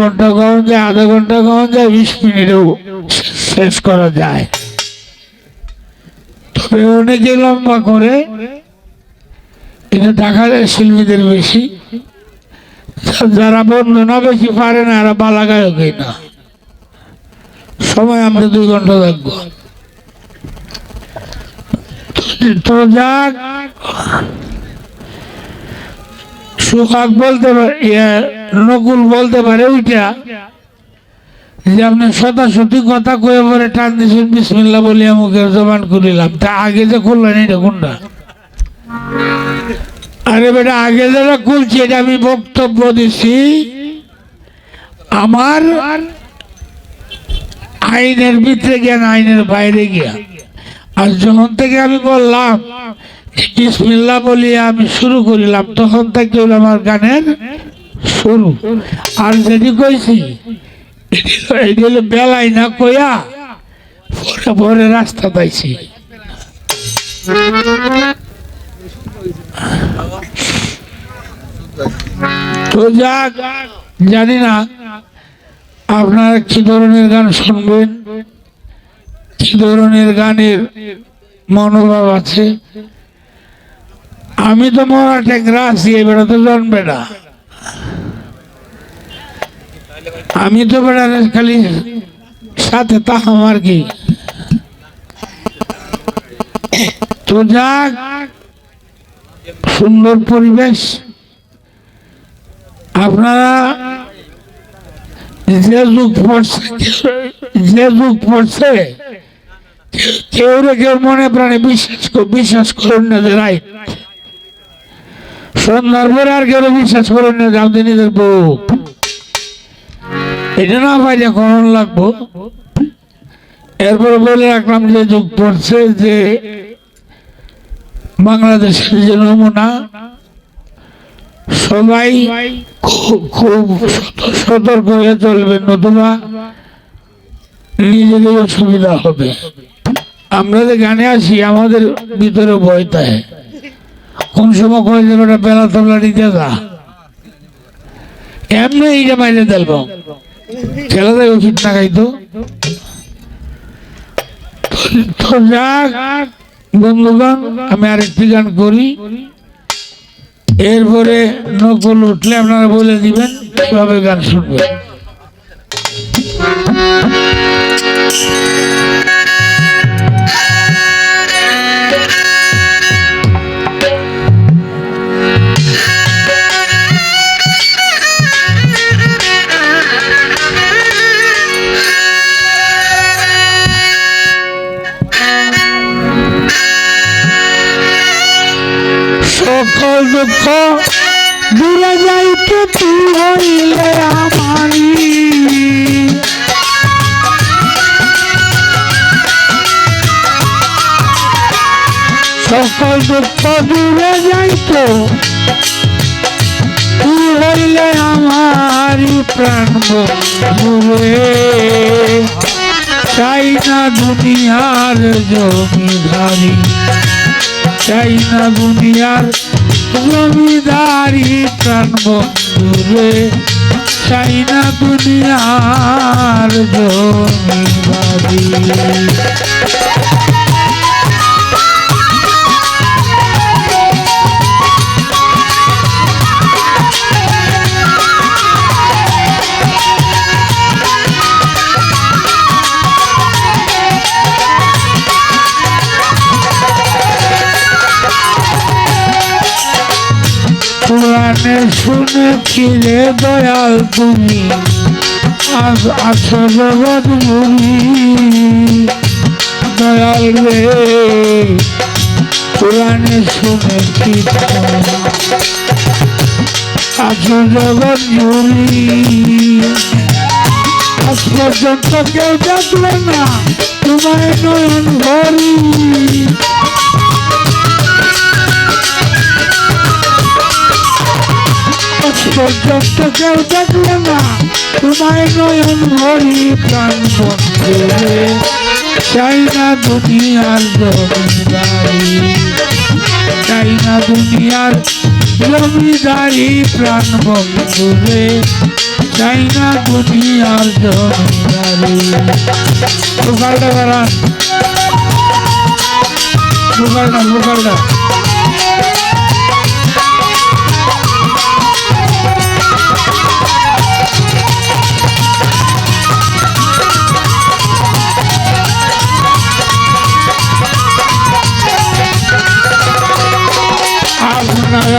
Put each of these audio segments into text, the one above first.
ঘণ্টা কখন যায় আধা ঘণ্টা যায় বিশ মিনিটেও শেষ করা যায়। তবে অনেকে লম্বা করে এটা দেখা যায় শিল্পীদের বেশি। যারা বেশি পারে না এরা বালা গায়কই না। সময় আমরা দুই ঘণ্টা থাকব তো- যাক সুহাগ বলতে ইয়ে, নকুল বলতে পারে ওইটা। যে আপনি শতাশতি কথা কয়ে পরে টান দিয়েছেন বিসমিল্লা বলিয়া মুখের জবান করিলাম তা আগে যে খুললেন এটা কোনটা? আরে বেটা, আগে যেটা খুলছি, এটা আমি বক্তব্য দিছি আমার আইনের ভিতরে গিয়া আইনের বাইরে গিয়া। আর যখন থেকে আমি বললাম বিসমিল্লা বলিয়া আমি শুরু করিলাম, তখন থেকে আমার গানের শুরু আর যেটি কইছি, এটি বেলায় না কইয়া পরে পরে রাস্তা পাইছি। তো যাক, জানি না আপনারা কি ধরনের গান শুনবেন, কি ধরনের গানের মনোভাব আছে? আমি তো মরা টেংরা আছি এবারে তো জানবে না। আমি তো বেড়া খালি সাথে তাহাম আর কি? তো যাক, সুন্দর পরিবেশ। আপনারা যে যুগ পড়ছে, যে যুগ পড়ছে, কেউ রে কেউ মনে প্রাণে বিশ্বাস বিশ্বাস করুন না যে রাইট। সন্ধ্যার পরে আর কেউ বিশ্বাস করুন না যে আমাদের নিজের বউ। এটা না পাইলে করণ লাগবো? এরপরে বলে রাখলাম যে যুগ পড়ছে যে বাংলাদেশের যে নমুনা, সবাই খুব সতর্ক হয়ে চলবে নতুবা নিজেদের অসুবিধা হবে। আমরা যে গানে আসি, আমাদের ভিতরে ভয় থাকে কোন সময় কয়ে যাবে ওটা বেলা তবলা নিতে যা। এমনি এইটা মাইলে দেব ছেলে দেয় ওষুধ না খাইতো তো যাক, বন্ধুগণ, আমি আরেকটি গান করি। এরপরে নকল উঠলে আপনারা বলে দিবেন কীভাবে গান শুনবেন। সকল দুঃখ দূরে যাইতে তুই হইলে আমারি সকল দুঃখ দূরে যাইতো তুই হইলে আমারি প্রাণ বন্ধুরে চাই না দুনিয়ার জমিধারী চাই না দুনিয়ার জমিদারি প্রাণ বন্ধুরে চাই না দুনিয়ার জমিদারি। পুরাণে শুনেছি রে দয়াল তুমি। আজ আছো জগৎ মুড়ি। দয়াল রে পুরাণে আছো জগৎ মুড়ি। আজ পর্যন্ত কেউ দেখল না তোমায় নয়ন ভরি। পর্যন্ত কেউ দেখল না, তোমায় নয়ন ভরি প্রাণ বন্ধুরে চাই না দুনিয়ার জমিদারি, চাই না দুনিয়ার জমিদারি প্রাণ বন্ধুরে চাই না দুনিয়ার জমিদারি। ভোকালটা বাড়ান। ভোকালটা ভোকালটা।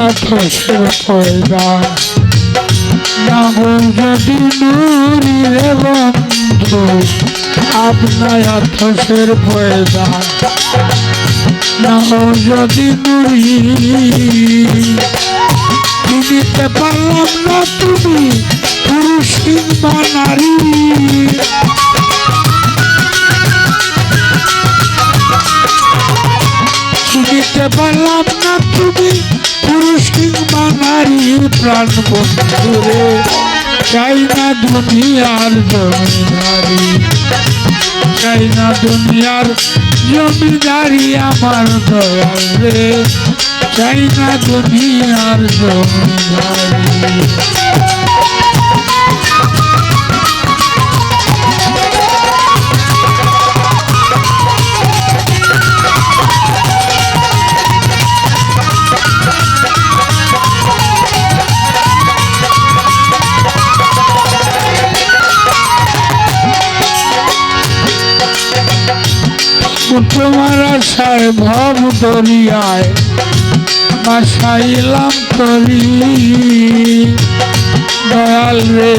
ফসল পয়দা নাম যদি নুরি রে বন্ধু, আপনার ফসের পয়দা নাম যদি নুরি পারলাম না তুমি, পুরুষ কিংবা নারী। নারী প্রাণ বন্ধুরে চাই না দুনিয়ার জমিদারি। চাই না দুনিয়ার জমিদারি আমার দয়াল রে, চাই না দুনিয়ার জমিদারি। তোমার আশায় ভব দরিয়ায় বাসাইলাম তরি। দয়াল রে,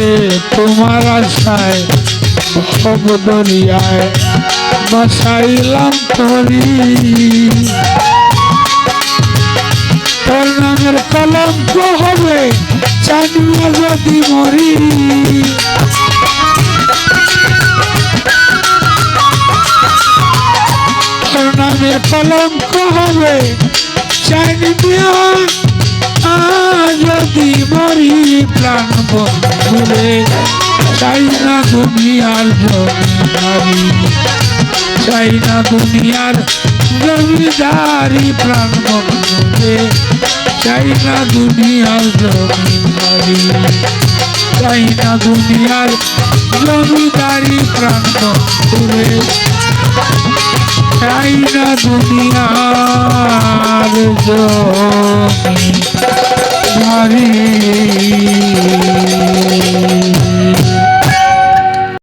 তোমার আশায় ভব দরিয়ায় বাসাইলাম তরি। তোর নামের কলঙ্ক হবে চাঁদিয়া যদি মরি। কলঙ্ক হবে চাইনি দিয়া যদি মরি প্রাণ বন্ধুরে, চাই না দুনিয়ার জমিদারি চাই না দুনিয়ার জমিদারি প্রাণ বন্ধুরে, চাই না দুনিয়ার জমিদারি চাই দুনিয়ার জমিদারি প্রাণ চাই না দুনিয়ার জমি ভারী